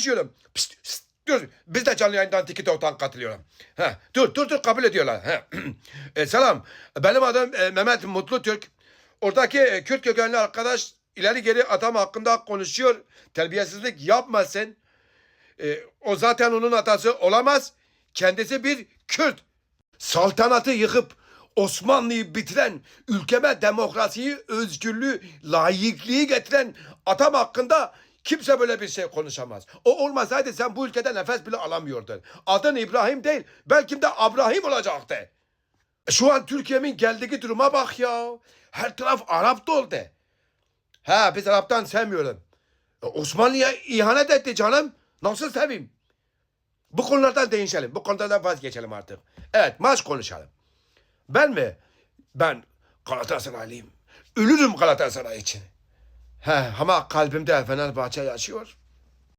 konuşuyorum. Pişt, pişt, dur. Biz de canlı yayından TikTok'tan katılıyorum. Ha, dur dur dur kabul ediyorlar. E, selam. Benim adım e, Mehmet Mutlu Türk. Oradaki e, Kürt kökenli arkadaş ileri geri atam hakkında konuşuyor. Terbiyesizlik yapmasın. E, o zaten onun atası olamaz. Kendisi bir Kürt. Saltanatı yıkıp Osmanlı'yı bitiren, ülkeme demokrasiyi, özgürlüğü, layıklığı getiren atam hakkında kimse böyle bir şey konuşamaz. O olmasaydı sen bu ülkede nefes bile alamıyordun. Adın İbrahim değil, belki de Abrahim olacaktı. Şu an Türkiye'nin geldiği duruma bak ya. Her taraf Arap doldu. Ha biz Arap'tan sevmiyorum. E, Osmanlı'ya ihanet etti canım. Nasıl seveyim? Bu konulardan değişelim. Bu konulardan vazgeçelim artık. Evet maç konuşalım. Ben mi? Ben Galatasaraylıyım. Ölürüm Galatasaray için. He ama kalbimde Fenerbahçe yaşıyor.